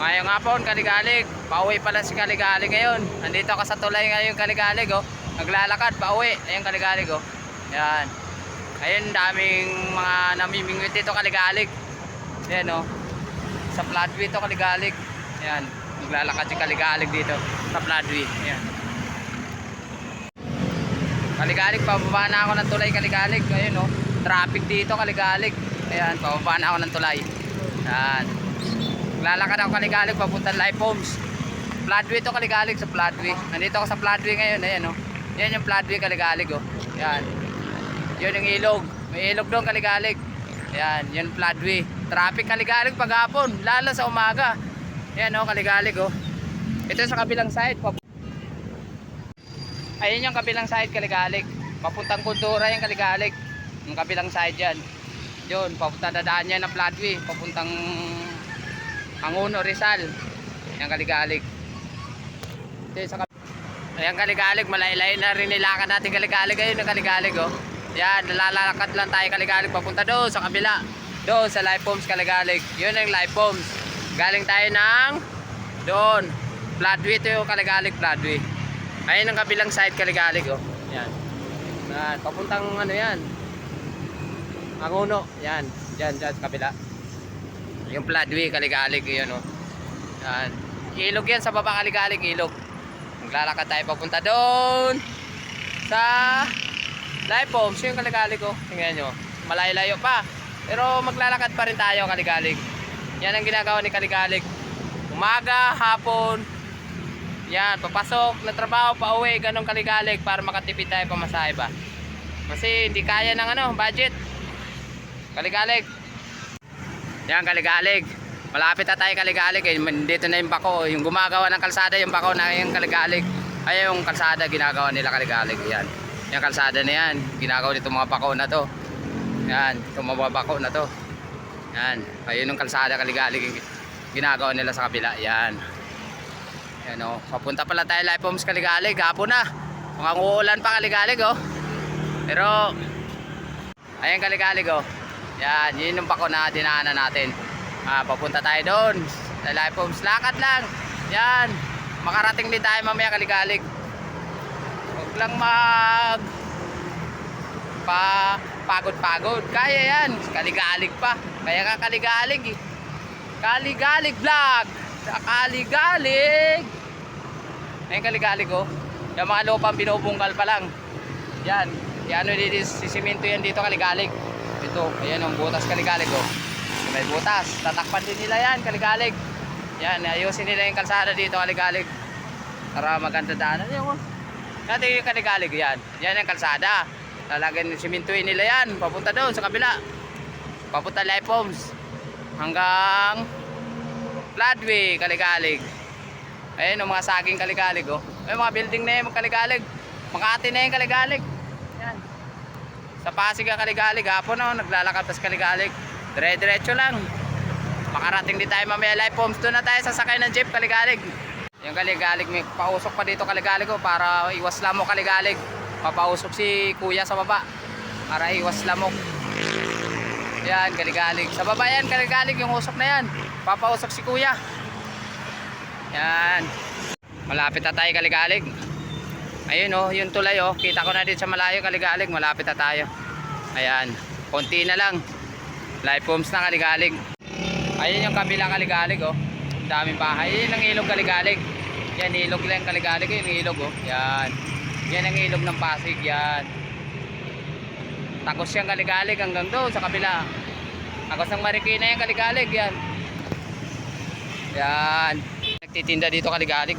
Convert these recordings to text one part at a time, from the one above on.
Ngayong hapon, Kaligalig. Pauwi pala si Kaligalig ngayon. Nandito ako sa tulay ngayon, Kaligalig, oh. Naglalakad, pauwi. Ayun, Kaligalig, oh. Yan. Ayun, daming mga namimingwit dito, Kaligalig. Yan, oh. Sa Floodway to, Kaligalig. Yan. Naglalakad si Kaligalig dito sa Floodway. Yan. Kaligalig, pababa na ako ng tulay, Kaligalig. Ayun, oh. Traffic dito, Kaligalig. Ayan, pababa na ako ng tulay. Yan. Lalakad ako Kaligalig papunta Life Homes. Floodway to Kaligalig sa Floodway. Nandito ako sa Floodway ngayon, ayan oh. Yan yung Floodway Kaligalig oh. Yan. Yun yung ilog. May ilog doon Kaligalig. Yan, yun Floodway. Traffic Kaligalig paghapon, lalo sa umaga. Yan oh, Kaligalig oh. Ito sa kabilang side. Pap- Ayun yung kabilang side Kaligalig. Papuntang Kultura yung Kaligalig. Yung kabilang side yan. Yun, papunta dadaan yan ng Floodway. Papuntang Anguno Rizal. Yan Kaligalig. Ito sa Ayan Kaligalig, malaylay na rin nilakad natin Kaligalig. Ayun yung Kaligalig oh. Yan, nalalakad lang tayo Kaligalig papunta doon sa kabila. Doon sa Life Homes Kaligalig. Yun yung Life Homes. Galing tayo ng doon. Floodway ito yung Kaligalig Floodway. Ayun ang kabilang side Kaligalig oh. Yan. Yan, papuntang ano yan. Anguno. Yan. Yan, dyan sa kabila. Yung Floodway, Kaligalig, yun o. Yan. Ilog yan, sa baba Kaligalig, ilog. Maglalakad tayo papunta doon sa Life Homes, yung Kaligalig o. Tingnan nyo, malayo-layo pa. Pero maglalakad pa rin tayo, Kaligalig. Yan ang ginagawa ni Kaligalig. Umaga, hapon, yan, papasok na trabaho, pauwi, ganong Kaligalig para makatipid tayo pamasahe ba. Kasi hindi kaya ng ano, budget. Kaligalig. Yan, Kaligalig. Malapit na tayo Kaligalig. Eh. Dito na yung bako. Yung gumagawa ng kalsada, yung bako na yung Kaligalig. Ay, yung kalsada ginagawa nila Kaligalig. Yan. Yung kalsada na yan. Ginagawa nito mga bako na to. Yan. Itong mga bako na to. Yan. Ayun yung kalsada Kaligalig. Ginagawa nila sa kabila. Yan. Yan o. Papunta pala tayo Life Homes Kaligalig. Hapon na. Mukhang uulan pa Kaligalig oh. Pero, ayan Kaligalig oh. Yan, yun yung bako na dinaanan natin. Ah, papunta tayo doon. Sa Life Homes, lakad lang. Yan. Makarating din tayo mamaya kaligalig. Huwag lang mag pa pagod-pagod. Kaya yan. Kaligalig pa. Kaya ka kaligalig eh. Kaligalig vlog. Sa kaligalig. Ayun kaligalig oh. Yung mga lupang binubungkal pa lang. Yan. Yan dito, sisimento yan dito kaligalig. Ito, ayan ang butas kaligalig oh. May butas, tatakpan din nila yan kaligalig. Yan, ayusin nila yung kalsada dito kaligalig. Para maganda daanan. Yan oh. Yung kaligalig yan. Yan ang kalsada. Lalagyan simintuin nila yan. Papunta doon sa kabila. Papunta Life Homes. Hanggang Floodway, kaligalig. Ayun ang mga saging kaligalig oh. Ay mga building na yung kaligalig. Makati na yung kaligalig. Sa Pasig ang Kaligalig, hapon no, naglalakad tas Kaligalig. Dire-diretso lang. Makarating din tayo mamaya live homes. Doon na tayo sasakay ng jeep Kaligalig. Yung Kaligalig, may pausok pa dito Kaligalig ko para iwas lamok Kaligalig. Papausok si kuya sa baba para iwas lamok. Yan, Kaligalig. Sa baba yan, Kaligalig, yung usok na yan. Papausok si kuya. Yan. Malapit na tayo Kaligalig. Ayun oh, yung tulay oh. Kita ko na din sa malayo kaligalig, malapit na tayo. Ayan, konti na lang. Life homes na kaligalig. Ayun yung kabilang kaligalig oh. Daming bahay. Ayun ang ilog kaligalig. Yan ilog lang kaligalig, yung ilog oh. Yan. Yan ang ilog ng Pasig, yan. Takos yung kaligalig hanggang doon sa kabila. Takos ng Marikina yung kaligalig, yan. Yan. Nagtitinda dito kaligalig.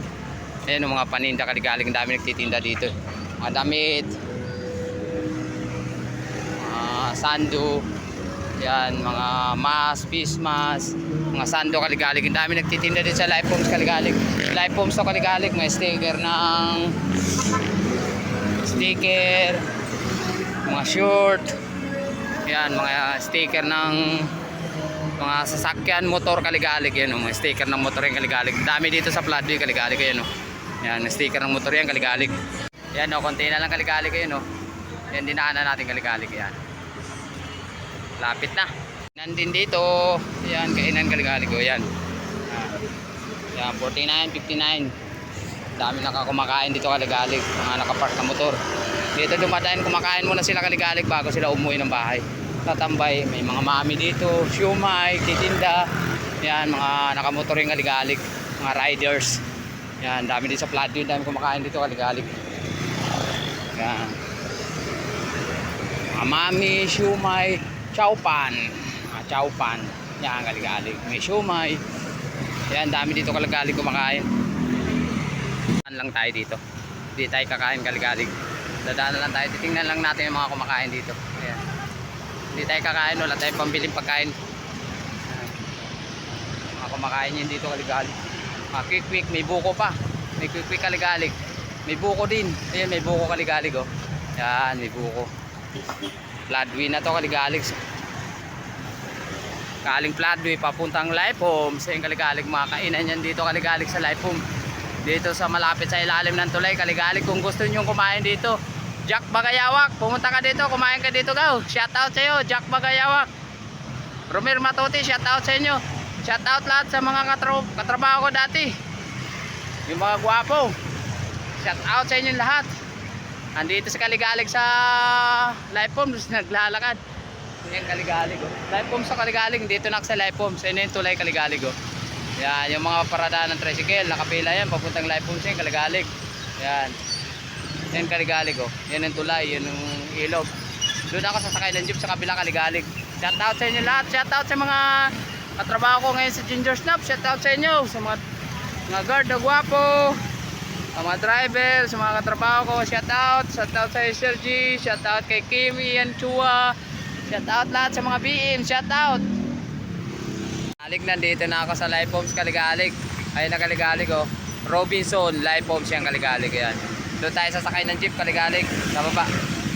Ayan yung mga paninda kaligaling dami nagtitinda dito. Mga damit. Mga sando. Yan, mga mas, fish mas, mga sando kaligalig. Ang dami nagtitinda dito sa Life Homes kaligalig. Life Homes to kaligalig. May sticker ng sticker, mga short. Yan, mga sticker ng mga sasakyan, motor kaligalig yan, oh, mga sticker ng motor yung kaligalig. Dami dito sa Floodway kaligalig yan, oh. Yan, sticker ng motor yan, kaligalig. Yan, o, konti na lang kaligalig yun, o. Yan, dinaanan natin kaligalig, yan. Lapit na. Nandin dito, yan, kainan kaligalig, o, yan. Yan, 49, 59. Dami nakakumakain dito kaligalig. Mga nakapark na motor. Dito dumadaan, kumakain muna sila kaligalig bago sila umuwi ng bahay. Tatambay, may mga mami dito, siumay, titinda. Yan, mga nakamotor yung kaligalig. Mga riders. Yan, dami dito sa Platte, dami kumakain dito kaligalig. Yan. Mga mami, siumay, chowpan. Mga chowpan. Yan, kaligalig. May siumay. Yan, dami dito kaligalig kumakain. Dadaan lang tayo dito. Hindi tayo kakain kaligalig. Dadaan lang tayo. Titingnan lang natin yung mga kumakain dito. Ayan. Hindi tayo kakain. Wala tayong pambiling pagkain. Ayan. Mga kumakain yun dito kaligalig. Quick quick. May buko pa. May quick kaligalig. May buko din. Ayan, may buko kaligalig oh. Yan, may buko. Fladway na to kaligalig. Kaling Fladway papuntang Life Home. Sa yung kaligalig mga kainan yan dito kaligalig sa Life Home. Dito sa malapit sa ilalim ng tulay kaligalig kung gusto niyo kumain dito. Jack Bagayawak, pumunta ka dito, kumain ka dito gaw. Shout out sa iyo, Jack Bagayawak. Romir Matuti, shout out sa inyo. Shout out lahat sa mga katro katrabaho ko dati. Yung mga gwapo. Shout out sa inyo lahat. Andito sa Kaligalig sa Life Home, naglalakad. Yan Kaligalig oh. Life Home sa Kaligalig, dito na sa Life Home. Sa inyo yung tulay Kaligalig oh. Yan, yung mga paradaan ng tricycle, nakapila yan, papuntang Life Home sa Kaligalig. Yan. Yan Kaligalig oh. Yan yung tulay, yan yung ilog. Doon ako sasakay ng jeep sa kabila Kaligalig. Shout out sa inyo lahat. Shout out sa mga katrabaho ko ngayon sa Ginger Snap. Shout out sa inyo. Sa mga, mga guard na gwapo. Sa mga driver, sa mga katrabaho ko. Shout out. Shout out sa Sir. Shout out kay Kimi and Chua. Shout out lahat sa mga BM. Shout out. Alig nandito na ako sa Life Homes Kaligalig. Ayun na Kaligalig oh. Robinson Life Homes yung Kaligalig yan. Doon tayo sasakay ng jeep Kaligalig. Sa baba.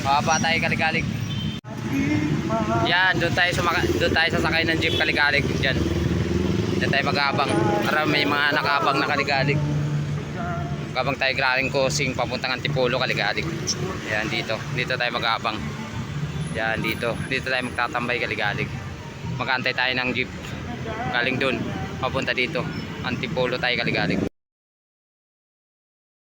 Bababa tayo Kaligalig. Yan, doon tayo sumaka doon tayo sasakay ng jeep Kaligalig diyan. Diyan tayo mag-aabang. Para may mga nakaabang na Kaligalig. Kabang tayo galing Kusing papuntang Antipolo Kaligalig. Yan dito. Dito tayo mag-aabang. Yan dito. Dito tayo magtatambay Kaligalig. Magantay tayo ng jeep galing doon papunta dito Antipolo tayo Kaligalig